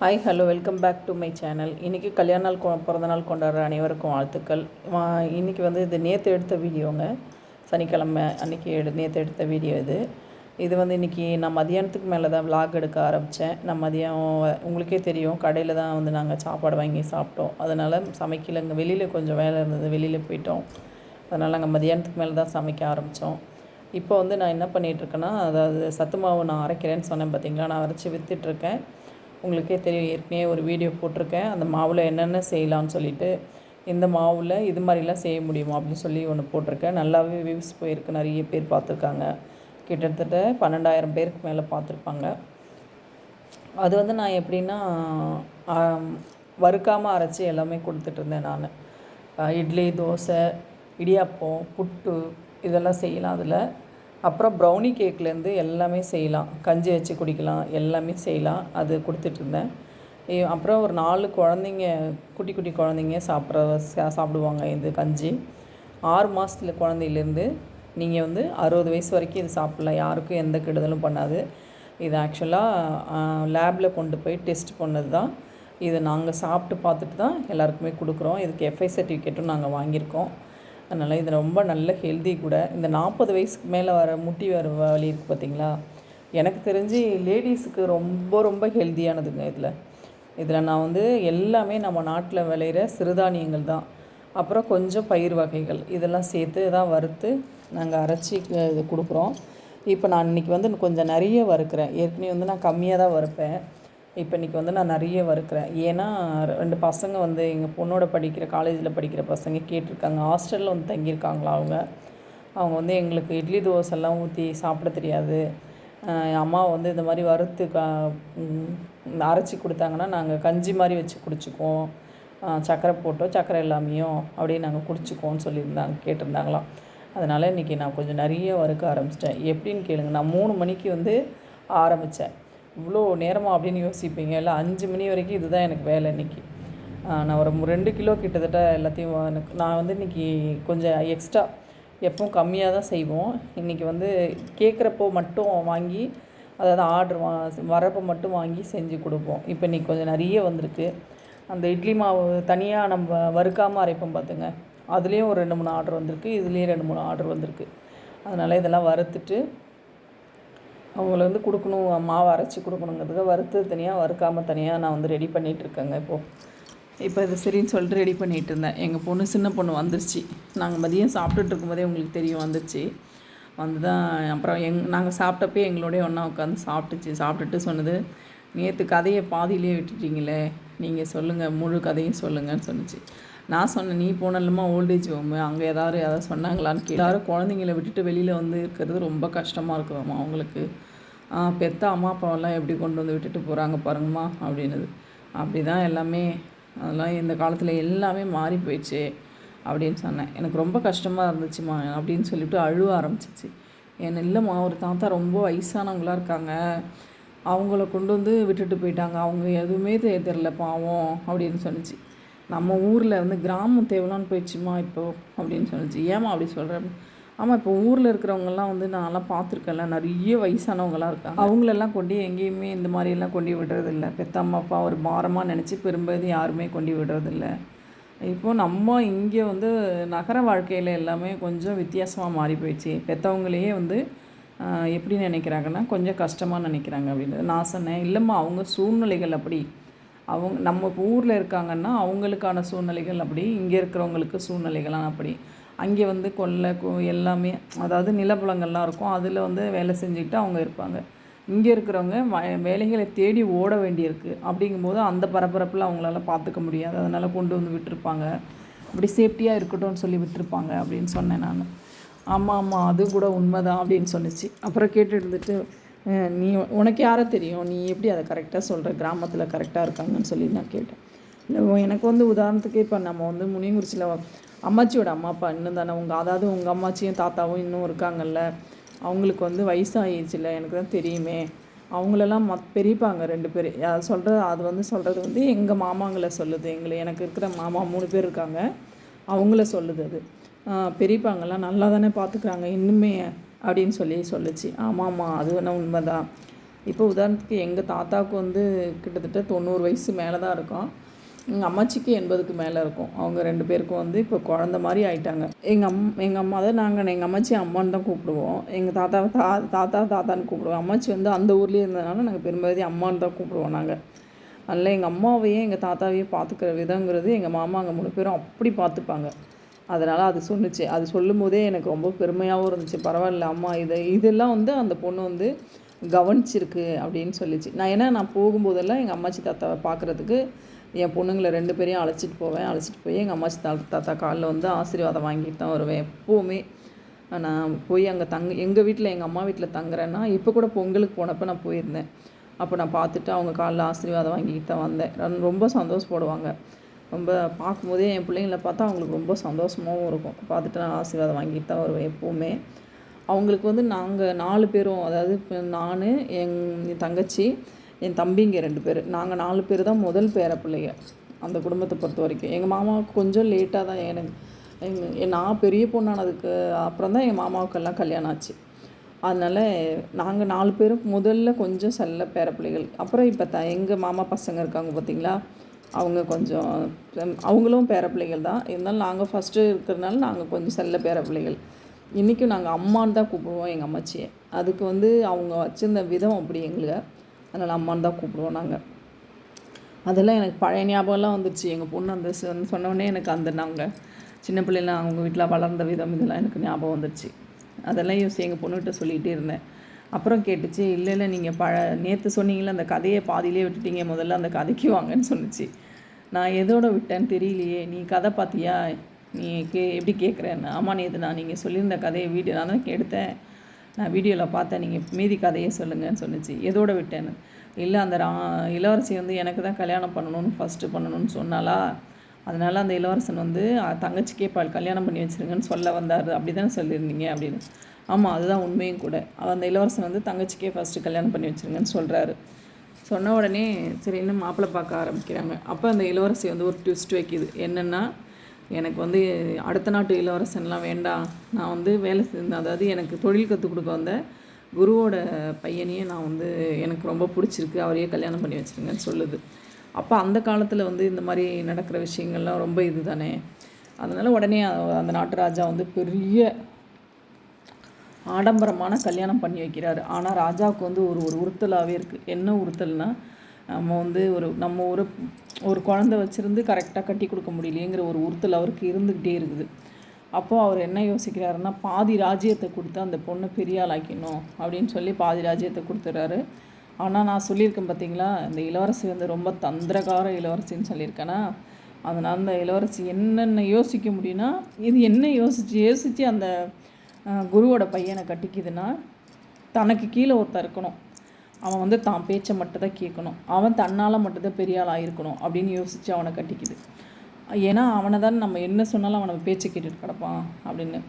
Hi hello welcome back to my channel இன்றைக்கி கல்யாண நாள் கொ பிறந்தநாள் கொண்டாடுற அனைவருக்கும் வாழ்த்துக்கள். வா- இன்னைக்கு வந்து இது நேற்று எடுத்த வீடியோங்க. சனிக்கிழமை அன்றைக்கி எடு நேற்று எடுத்த வீடியோ இது. இது வந்து இன்றைக்கி நான் மதியானத்துக்கு மேலே தான் vlog எடுக்க ஆரம்பித்தேன் நான் மதியம் உங்களுக்கே தெரியும் கடையில் தான் வந்து நாங்கள் சாப்பாடு வாங்கி சாப்பிட்டோம். அதனால் சமைக்கல. இங்கே வெளியில் கொஞ்சம் வேலை இருந்தது. வெளியில் போயிட்டோம். அதனால் நாங்கள் மதியானத்துக்கு மேலே தான் சமைக்க ஆரம்பித்தோம் இப்போ வந்து நான் என்ன பண்ணிகிட்ருக்கேன்னா அதாவது சத்து மாவு நான் அரைக்கிறேன்னு சொன்னேன் பார்த்தீங்களா நான் அரைச்சி விற்றுட்ருக்கேன் உங்களுக்கே தெரியும் ஏற்கனவே ஒரு வீடியோ போட்டிருக்கேன். அந்த மாவில் என்னென்ன செய்யலாம்னு சொல்லிட்டு இந்த மாவில் இது மாதிரிலாம் செய்ய முடியுமா அப்படின்னு சொல்லி ஒன்று போட்டிருக்கேன். நல்லாவே வியூஸ் போயிருக்கு. நிறைய பேர் பார்த்துருக்காங்க. கிட்டத்தட்ட பன்னெண்டாயிரம் பேருக்கு மேலே பார்த்துருப்பாங்க. அது வந்து நான் எப்படின்னா வறுக்காமல் அரைச்சி எல்லாமே கொடுத்துட்ருந்தேன் நான். இட்லி தோசை இடியாப்பம் புட்டு இதெல்லாம் செய்யலாம் அதில். அப்புறம் ப்ரௌனி கேக்லேருந்து எல்லாமே செய்யலாம். கஞ்சி வச்சு குடிக்கலாம் எல்லாமே செய்யலாம். அது கொடுத்துட்ருந்தேன் அப்புறம் ஒரு நாலு குழந்தைங்க குட்டி குட்டி குழந்தைங்க சாப்பிட்ற சா- சாப்பிடுவாங்க இது கஞ்சி. ஆறு மாதத்தில் குழந்தையிலேருந்து நீங்கள் வந்து அறுபது வயசு வரைக்கும் இது சாப்பிட்லாம். யாருக்கும் எந்த கெடுதலும் பண்ணாது. இது ஆக்சுவலாக லேபில் கொண்டு போய் டெஸ்ட் பண்ணது தான் இதை நாங்கள் சாப்பிட்டு பார்த்துட்டு தான் எல்லாருக்குமே கொடுக்குறோம். இதுக்கு எஃப்ஐ சர்டிஃபிகேட்டும் நாங்கள் வாங்கியிருக்கோம். அதனால் இது ரொம்ப நல்ல ஹெல்தி கூட. இந்த நாற்பது வயசுக்கு மேலே வர முட்டி வர வலி இருக்குது பார்த்தீங்களா எனக்கு தெரிஞ்சு லேடிஸுக்கு ரொம்ப ரொம்ப ஹெல்த்தியானதுங்க இதில். இதில் நான் வந்து எல்லாமே நம்ம நாட்டில் விளையிற சிறுதானியங்கள் தான். அப்புறம் கொஞ்சம் பயிர் வகைகள். இதெல்லாம் சேர்த்து தான் வறுத்து நாங்கள் அரைச்சி இது கொடுக்குறோம். இப்போ நான் இன்றைக்கி வந்து கொஞ்சம் நிறைய வறுக்கிறேன். ஏற்கனவே வந்து நான் கம்மியாக தான் வறுப்பேன். இப்போ இன்றைக்கி வந்து நான் நிறைய வறுக்கிறேன். ஏன்னா ரெண்டு பசங்க வந்து எங்கள் பொண்ணோட படிக்கிற காலேஜில் படிக்கிற பசங்க கேட்டிருக்காங்க. ஹாஸ்டலில் வந்து தங்கியிருக்காங்களா அவங்க? அவங்க வந்து எங்களுக்கு இட்லி தோசைலாம் ஊற்றி சாப்பிட தெரியாது. அம்மா வந்து இந்த மாதிரி வறுத்து கா அரைச்சி கொடுத்தாங்கன்னா நாங்கள் கஞ்சி மாதிரி வச்சு குடிச்சுக்குவோம். சக்கரை சர்க்கரை போட்டோ சர்க்கரை இல்லாமையும் அப்படியே நாங்கள் குடிச்சுக்குவோம்னு சொல்லியிருந்தாங்க கேட்டிருந்தாங்களாம். அதனால் இன்றைக்கி நான் கொஞ்சம் நிறைய வறுக்க ஆரம்பிச்சிட்டேன். எப்படின்னு கேளுங்க. நான் மூணு மணிக்கு வந்து ஆரம்பித்தேன் இவ்வளோ நேரமாக அப்படின்னு யோசிப்பீங்க? இல்லை அஞ்சு மணி வரைக்கும் இதுதான் எனக்கு வேலை இன்றைக்கி நான் ஒரு ரெண்டு கிலோ கிட்டத்தட்ட எல்லாத்தையும் எனக்கு நான் வந்து இன்றைக்கி கொஞ்சம் எக்ஸ்ட்ரா எப்பவும் கம்மியாக தான் செய்வோம். இன்றைக்கி வந்து கேட்குறப்போ மட்டும் வாங்கி அதாவது ஆர்டர் வா வரப்போ மட்டும் வாங்கி செஞ்சு கொடுப்போம். இப்போ இன்றைக்கி கொஞ்சம் நிறைய வந்திருக்கு. அந்த இட்லி மாவு தனியாக நம்ம வறுக்காமல் அரைப்போம் பார்த்துங்க அதுலேயும் ஒரு ரெண்டு மூணு ஆர்டர் வந்திருக்கு. இதுலேயும் ரெண்டு மூணு ஆர்டர் வந்திருக்கு. அதனால் இதெல்லாம் வறுத்துட்டு அவங்கள வந்து கொடுக்கணும் மாவு அரைச்சி கொடுக்கணுங்கிறதுக்கு வறுத்து தனியாக வறுக்காமல் தனியாக நான் வந்து ரெடி பண்ணிகிட்டு இருக்கேங்க இப்போது இப்போ இது சரின்னு சொல்லிட்டு ரெடி பண்ணிகிட்டு இருந்தேன். எங்கள் பொண்ணு சின்ன பொண்ணு வந்துருச்சு. நாங்கள் மதியம் சாப்பிட்டுட்டு இருக்கும்போதே உங்களுக்கு தெரியும் வந்துருச்சு. வந்து தான் அப்புறம் எங் நாங்கள் சாப்பிட்டப்பே எங்களோடய ஒன்றா உட்காந்து சாப்பிட்டுச்சு. சாப்பிட்டுட்டு சொன்னது நேற்று கதையை பாதியிலே விட்டுட்டீங்களே. நீங்கள் சொல்லுங்கள் முழு கதையும் சொல்லுங்கன்னு சொன்னிச்சு. நான் சொன்னேன் நீ போனல்லமா ஓல்டேஜ் ஹோம் அங்கே ஏதாவது ஏதாவது சொன்னாங்களான்னு கேட்டு எல்லாரும் குழந்தைங்கள விட்டுட்டு வெளியில் வந்து இருக்கிறது ரொம்ப கஷ்டமாக இருக்குதாம்மா அவங்களுக்கு. பெத்த அம்மா அப்பாவெல்லாம் எப்படி கொண்டு வந்து விட்டுட்டு போகிறாங்க பாருங்கம்மா அப்படின்னது. அப்படி தான் எல்லாமே அதெல்லாம் இந்த காலத்தில் எல்லாமே மாறி போயிடுச்சு அப்படின்னு சொன்னேன். எனக்கு ரொம்ப கஷ்டமாக இருந்துச்சுமா அப்படின்னு சொல்லிட்டு அழுவ ஆரம்பிச்சிச்சு. என் இல்லைம்மா ஒரு தாத்தா ரொம்ப வயசானவங்களாக இருக்காங்க. அவங்கள கொண்டு வந்து விட்டுட்டு போயிட்டாங்க. அவங்க எதுவுமே தெரில பாவம் அப்படின்னு சொன்னிச்சு நம்ம ஊரில் வந்து கிராமம் தேவலான்னு போயிடுச்சுமா இப்போது அப்படின்னு சொன்னிச்சு ஏமா அப்படி சொல்கிறேன் ஆமாம் இப்போ ஊரில் இருக்கிறவங்கெல்லாம் வந்து நான்லாம் பார்த்துருக்கேன்ல நிறைய வயசானவங்களாம் இருக்காங்க. அவங்களெல்லாம் கொண்டு எங்கேயுமே இந்த மாதிரியெல்லாம் கொண்டு விடுறதில்ல. பெத்த அம்மா அப்பா ஒரு பாரமாக நினச்சி பெரும்பகுதி யாருமே கொண்டு விடுறதில்ல. இப்போ நம்ம இங்கே வந்து நகர வாழ்க்கையில் எல்லாமே கொஞ்சம் வித்தியாசமாக மாறி போயிடுச்சு. பெற்றவங்களையே வந்து எப்படி நினைக்கிறாங்கன்னா கொஞ்சம் கஷ்டமாக நினைக்கிறாங்க அப்படின்னு நான் சொன்னேன் இல்லைம்மா அவங்க சூழ்நிலைகள் அப்படி. அவங்க நம்ம ஊரில் இருக்காங்கன்னா அவங்களுக்கான சூழ்நிலைகள் அப்படி இங்கே இருக்கிறவங்களுக்கு சூழ்நிலைகள்லாம் அப்படி. அங்கே வந்து கொல்லை கு- எல்லாமே அதாவது நிலப்புலங்கள்லாம் இருக்கும். அதில் வந்து வேலை செஞ்சுக்கிட்டு அவங்க இருப்பாங்க. இங்கே இருக்கிறவங்க வ- வேலைகளை தேடி ஓட வேண்டியிருக்கு. அப்படிங்கும்போது அந்த பரபரப்பில் அவங்களால பார்த்துக்க முடியாது. அதனால் கொண்டு வந்து விட்டுருப்பாங்க. அப்படி சேஃப்டியாக இருக்கட்டும்னு சொல்லி விட்டுருப்பாங்க அப்படின்னு சொன்னேன் நான். ஆமாம் ஆமாம் அது கூட உண்மைதான் அப்படின்னு சொன்னிச்சு அப்புறம் கேட்டு இருந்துட்டு நீ உனக்கு யாரை தெரியும்? நீ எப்படி அதை கரெக்டாக சொல்கிற கிராமத்தில் கரெக்டாக இருக்காங்கன்னு சொல்லி நான் கேட்டேன். எனக்கு வந்து உதாரணத்துக்கு இப்போ நம்ம வந்து முனியங்குறிச்சியில் அம்மாச்சியோட அம்மா அப்பா இன்னும் தானே. உங்கள் அதாவது உங்கள் அம்மாச்சியும் தாத்தாவும் இன்னும் இருக்காங்கல்ல. அவங்களுக்கு வந்து வயசாகிடுச்சுல எனக்கு தான் தெரியுமே. அவங்களெல்லாம் மத் பெரியப்பாங்க ரெண்டு பேர். சொல்கிறது அது வந்து சொல்கிறது வந்து எங்கள் மாமாங்களை சொல்லுது. எங்களை எனக்கு இருக்கிற மாமா மூணு பேர் இருக்காங்க. அவங்கள சொல்லுது அது. பெரியப்பாங்கெல்லாம் நல்லா தானே பார்த்துக்குறாங்க இன்னுமே அப்படின்னு சொல்லி சொல்லுச்சு. ஆமாம்மா அது வேணா உண்மைதான். இப்போ உதாரணத்துக்கு எங்கள் தாத்தாவுக்கு வந்து கிட்டத்தட்ட தொண்ணூறு வயசு மேலே தான் இருக்கும். எங்கள் அம்மாச்சிக்கு எண்பதுக்கு மேலே இருக்கும். அவங்க ரெண்டு பேருக்கும் வந்து இப்போ குழந்த மாதிரி ஆயிட்டாங்க. எங்கள் அம் எங்கள் அம்மா தான் நாங்கள் எங்கள் அம்மாச்சி அம்மான்னு தான் கூப்பிடுவோம். எங்கள் தாத்தா தா தாத்தா தாத்தான்னு கூப்பிடுவோம். அம்மாச்சி வந்து அந்த ஊர்லேயே இருந்ததுனால நாங்கள் பெரும்பாலும் அம்மான்னு தான் கூப்பிடுவோம் நாங்கள் அதில் எங்கள் அம்மாவையே எங்கள் தாத்தாவையும் பார்த்துக்கிற விதங்கிறது எங்கள் மாமா அங்கே மூணு பேரும் அப்படி பார்த்துப்பாங்க அதனால் அது சொன்னிச்சு. அது சொல்லும் போதே எனக்கு ரொம்ப பெருமையாகவும் இருந்துச்சு. பரவாயில்ல அம்மா இதை இதெல்லாம் வந்து அந்த பொண்ணு வந்து கவனிச்சிருக்கு அப்படின்னு சொல்லிச்சு. நான் ஏன்னா நான் போகும்போதெல்லாம் எங்கள் அம்மாச்சி தாத்தாவை பார்க்குறதுக்கு என் பொண்ணுங்களை ரெண்டு பேரையும் அழைச்சிட்டு போவேன். அழைச்சிட்டு போய் எங்கள் அம்மாச்சி தா தாத்தா காலில் வந்து ஆசீர்வாதம் வாங்கிட்டு தான் வருவேன் எப்போவுமே. நான் போய் அங்கே தங்க எங்கள் வீட்டில் எங்கள் அம்மா வீட்டில் தங்குறேன்னா இப்போ கூட பொங்கலுக்கு போனப்போ நான் போயிருந்தேன். அப்போ நான் பார்த்துட்டு அவங்க காலில் ஆசீர்வாதம் வாங்கிட்டு தான் வந்தேன். ரொம்ப சந்தோஷப்படுவாங்க. ரொம்ப பார்க்கும்போதே என் பிள்ளைங்கள பார்த்தா அவங்களுக்கு ரொம்ப சந்தோஷமாகவும் இருக்கும். பார்த்துட்டு நான் ஆசீர்வாதம் வாங்கிட்டு தான் வருவேன் எப்போவுமே. அவங்களுக்கு வந்து நாங்கள் நாலு பேரும் அதாவது இப்போ நான் என் தங்கச்சி என் தம்பிங்க ரெண்டு பேர். நாங்கள் நாலு பேர் தான் முதல் பேர பிள்ளைங்க அந்த குடும்பத்தை பொறுத்த வரைக்கும். எங்கள் மாமாவுக்கு கொஞ்சம் லேட்டாக தான் எனக்கு எங்கள் நான் பெரிய பொண்ணானதுக்கு அப்புறம் தான் எங்கள் மாமாவுக்கெல்லாம் கல்யாணம் ஆச்சு. அதனால் நாங்கள் நாலு பேரும் முதல்ல கொஞ்சம் செல்ல பேரப்பிள்ளைகள் அப்புறம் இப்போ த எங்கள் மாமா பசங்க இருக்காங்க பார்த்தீங்களா அவங்க கொஞ்சம் அவங்களும் பேர பிள்ளைகள் தான். இருந்தாலும் நாங்கள் ஃபஸ்ட்டு இருக்கிறதுனால நாங்கள் கொஞ்சம் செல்ல பேரப்பிள்ளைகள் இன்றைக்கும் நாங்கள் அம்மான்னு தான் கூப்பிடுவோம் எங்கள் அம்மாச்சியை. அதுக்கு வந்து அவங்க வச்சுருந்த விதம் அப்படி எங்களை அதனால் அம்மான்னு தான் கூப்பிடுவோம் நாங்கள் அதெல்லாம் எனக்கு பழைய ஞாபகம்லாம் வந்துருச்சு. எங்கள் பொண்ணு அந்த சொன்னோடனே எனக்கு அந்த நாங்கள் சின்ன பிள்ளைலாம் அவங்க வீட்டில் வளர்ந்த விதம் இதெல்லாம் எனக்கு ஞாபகம் வந்துருச்சு. அதெல்லாம் யோசி எங்கள் பொண்ணுகிட்ட சொல்லிகிட்டே இருந்தேன். அப்புறம் கேட்டுச்சு இல்லை இல்லை நீங்கள் பழ நேற்று சொன்னீங்களே அந்த கதையை பாதியிலே விட்டுட்டீங்க. முதல்ல அந்த கதைக்கு வாங்கன்னு சொன்னுச்சு. நான் எதோட விட்டேன்னு தெரியலையே. நீ கதை பார்த்தியா நீ கே எப்படி கேட்குறேன்னு ஆமாம் நேற்று நான் நீங்கள் சொல்லியிருந்த கதையை வீடியோ நான் தான் எடுத்தேன் நான் வீடியோவில் பார்த்தேன். நீங்கள் மீதி கதையை சொல்லுங்கன்னு சொன்னிச்சு. எதோட விட்டேன்னு? இல்லை அந்த ரா இளவரசி வந்து எனக்கு தான் கல்யாணம் பண்ணணும்னு ஃபஸ்ட்டு பண்ணணும்னு சொன்னாலா அதனால் அந்த இளவரசன் வந்து தங்கச்சிக்கே பால் கல்யாணம் பண்ணி வச்சிருங்கன்னு சொல்ல வந்தார். அப்படி தானே சொல்லியிருந்தீங்க? அப்படின்னு. ஆமாம் அதுதான் உண்மையும் கூட. அந்த இளவரசன் வந்து தங்கச்சிக்கே ஃபஸ்ட்டு கல்யாணம் பண்ணி வச்சிருங்கன்னு சொல்கிறாரு சொன்ன உடனே சரி இன்னும் மாப்பிள்ளை பார்க்க ஆரம்பிக்கிறாங்க. அப்போ அந்த இளவரசி வந்து ஒரு ட்விஸ்ட் வைக்கிது. என்னென்னா எனக்கு வந்து அடுத்த நாட்டு இளவரசன்லாம் வேண்டாம் நான் வந்து வேலை செஞ்சேன் அதாவது எனக்கு தொழில் கற்றுக் கொடுக்க வந்த குருவோட பையனையே நான் வந்து எனக்கு ரொம்ப பிடிச்சிருக்கு. அவரையே கல்யாணம் பண்ணி வச்சிருங்கன்னு சொல்லுது. அப்போ அந்த காலத்தில் வந்து இந்த மாதிரி நடக்கிற விஷயங்கள்லாம் ரொம்ப இது தானே அதனால் உடனே அந்த நாட்டு ராஜா வந்து பெரிய ஆடம்பரமான கல்யாணம் பண்ணி வைக்கிறாரு. ஆனால் ராஜாவுக்கு வந்து ஒரு ஒரு உறுத்தலாகவே இருக்குது என்ன உறுத்தல்னால் நம்ம வந்து ஒரு நம்ம ஒரு ஒரு குழந்தை வச்சுருந்து கரெக்டாக கட்டி கொடுக்க முடியலையேங்கிற ஒரு உறுத்தல் அவருக்கு இருந்துக்கிட்டே இருக்குது. அப்போது அவர் என்ன யோசிக்கிறாருன்னா பாதி ராஜ்யத்தை கொடுத்து அந்த பொண்ணை பெரிய ஆளாக்கணும் அப்படின்னு சொல்லி பாதி ராஜ்யத்தை கொடுத்துட்றாரு ஆனால் நான் சொல்லியிருக்கேன் பார்த்தீங்களா இந்த இளவரசி வந்து ரொம்ப தந்திரகார இளவரசின்னு சொல்லியிருக்கேன்னா அதனால் அந்த இளவரசி என்னென்ன யோசிக்க முடியும்னா இது என்ன யோசிச்சு யோசித்து அந்த குருவோட பையனை கட்டிக்குதுன்னா தனக்கு கீழே ஒருத்தன் இருக்கணும். அவன் வந்து தான் பேச்சை மட்டும் தான் கேட்கணும். அவன் தன்னால் மட்டும்தான் பெரிய ஆள் ஆயிருக்கணும் அப்படின்னு யோசித்து அவனை கட்டிக்குது. ஏன்னா அவனை தான் நம்ம என்ன சொன்னாலும் அவனை பேச்சை கேட்டுட்டு கிடப்பான் அப்படின்னு.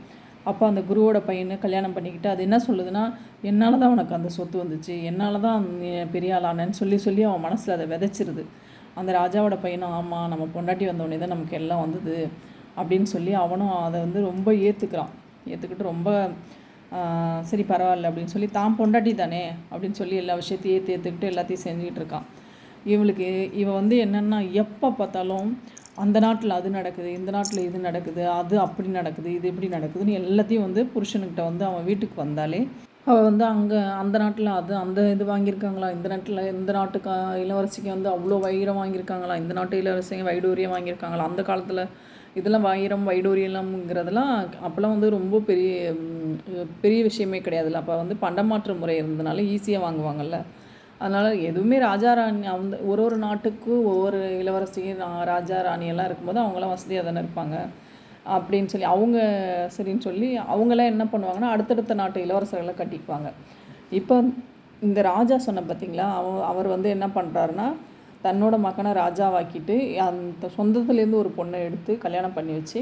அப்போ அந்த குருவோட பையனை கல்யாணம் பண்ணிக்கிட்டு அது என்ன சொல்லுதுன்னா என்னால் தான் உனக்கு அந்த சொத்து வந்துச்சு? என்னால் தான் பெரிய ஆளானேன்னு சொல்லி சொல்லி அவன் மனசில் அதை விதைச்சிருது. அந்த ராஜாவோட பையனும் ஆமாம் நம்ம பொண்டாட்டி வந்தோடனே தான் நமக்கு எல்லாம் வந்தது. அப்படின்னு சொல்லி அவனும் அதை வந்து ரொம்ப ஏற்றுக்கிறான் ஏற்றுக்கிட்டு ரொம்ப சரி பரவாயில்ல அப்படின்னு சொல்லி தான் பொண்டாட்டி தானே? அப்படின்னு சொல்லி எல்லா விஷயத்தையும் தேர்த்துக்கிட்டு ஏற்றுக்கிட்டு எல்லாத்தையும் செஞ்சுக்கிட்டு இருக்கான். இவளுக்கு இவள் வந்து என்னென்னா எப்போ பார்த்தாலும் அந்த நாட்டில் அது நடக்குது இந்த நாட்டில் இது நடக்குது அது அப்படி நடக்குது இது இப்படி நடக்குதுன்னு எல்லாத்தையும் வந்து புருஷனுக்கிட்ட வந்து அவன் வீட்டுக்கு வந்தாலே அவள் வந்து அங்கே அந்த நாட்டில் அது அந்த இது வாங்கியிருக்காங்களா இந்த நாட்டில் இந்த நாட்டுக்கு இளவரசிக்கு வந்து அவ்வளோ வைரம் வாங்கியிருக்காங்களா இந்த நாட்டு இளவரசிங்க வைடூரியம் வாங்கியிருக்காங்களா அந்த காலத்தில் இதெல்லாம் வைரம் வைடூரியலம்ங்கிறதெல்லாம் அப்போல்லாம் வந்து ரொம்ப பெரிய பெரிய விஷயமே கிடையாதுல்ல. அப்போ வந்து பண்டமாற்று முறை இருந்ததுனால ஈஸியாக வாங்குவாங்கல்ல. அதனால் எதுவுமே ராஜா ராணி அந்த ஒரு ஒரு நாட்டுக்கு ஒவ்வொரு இளவரசி ராஜா ராணியெல்லாம் இருக்கும்போது அவங்களாம் வசதியாக தானே இருப்பாங்க. அப்படின்னு சொல்லி அவங்க சரின்னு சொல்லி அவங்களாம் என்ன பண்ணுவாங்கன்னா அடுத்தடுத்த நாட்டு இளவரசர்களை கட்டிக்குவாங்க. இப்போ இந்த ராஜா சொன்ன பார்த்தீங்களா? அவ அவர் வந்து என்ன பண்ணுறாருன்னா தன்னோட மகனை ராஜாவாக்கிட்டு அந்த சொந்தத்துலேருந்து ஒரு பொண்ணை எடுத்து கல்யாணம் பண்ணி வச்சு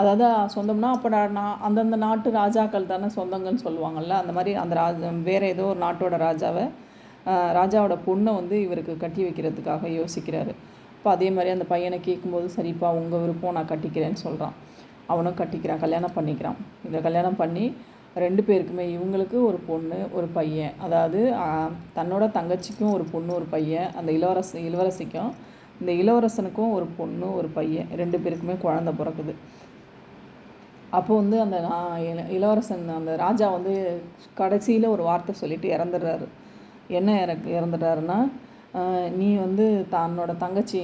அதாவது சொந்தம்னா அப்போ நான் அந்தந்த நாட்டு ராஜாக்கள் தானே சொந்தங்கள்னு சொல்லுவாங்கள்ல அந்த மாதிரி அந்த ராஜா வேறு ஏதோ ஒரு நாட்டோட ராஜாவை ராஜாவோட பொண்ணை வந்து இவருக்கு கட்டி வைக்கிறதுக்காக யோசிக்கிறாரு. இப்போ அதே மாதிரி அந்த பையனை கேட்கும்போது சரிப்பா உங்கள் விருப்பம் நான் கட்டிக்கிறேன்னு சொல்கிறான் அவனும் கட்டிக்கிறான் கல்யாணம் பண்ணிக்கிறான். இதை கல்யாணம் பண்ணி ரெண்டு பேருக்குமே இவங்களுக்கு ஒரு பொண்ணு ஒரு பையன். அதாவது தன்னோட தங்கச்சிக்கும் ஒரு பொண்ணு ஒரு பையன். அந்த இளவரச இளவரசிக்கும் இந்த இளவரசனுக்கும் ஒரு பொண்ணு ஒரு பையன். ரெண்டு பேருக்குமே குழந்தை பிறக்குது. அப்போ வந்து அந்த நான் இளவரசன் அந்த ராஜா வந்து கடைசியில் ஒரு வார்த்தை சொல்லிட்டு இறந்துடுறாரு. என்ன இறக்கு இறந்துடுறாருன்னா நீ வந்து தன்னோட தங்கச்சி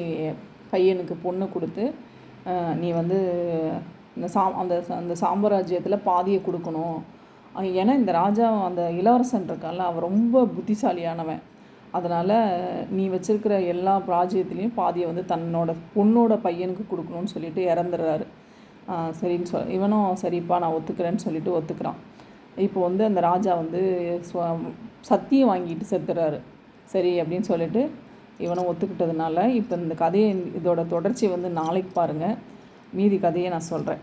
பையனுக்கு பொண்ணு கொடுத்து நீ வந்து இந்த சா அந்த அந்த சாம்ராஜ்யத்தில் பாதியை கொடுக்கணும். ஏன்னா இந்த ராஜா அந்த இளவரசன் இருக்கான்ல அவன் ரொம்ப புத்திசாலியானவன். அதனால் நீ வச்சிருக்கிற எல்லா ராஜ்யத்துலேயும் பாதியை வந்து தன்னோட பொண்ணோட பையனுக்கு கொடுக்கணும்னு சொல்லிட்டு இறந்துடுறாரு. சரின்னு சொல் இவனும் சரிப்பா நான் ஒத்துக்கிறேன்னு சொல்லிட்டு ஒத்துக்கிறான். இப்போ வந்து அந்த ராஜா வந்து சத்தியம் வாங்கிட்டு செத்துறாரு. சரி அப்படின்னு சொல்லிட்டு இவனும் ஒத்துக்கிட்டதுனால இப்போ இந்த கதையை இதோட தொடர்ச்சி வந்து நாளைக்கு பாருங்கள் மீதி கதையை நான் சொல்கிறேன்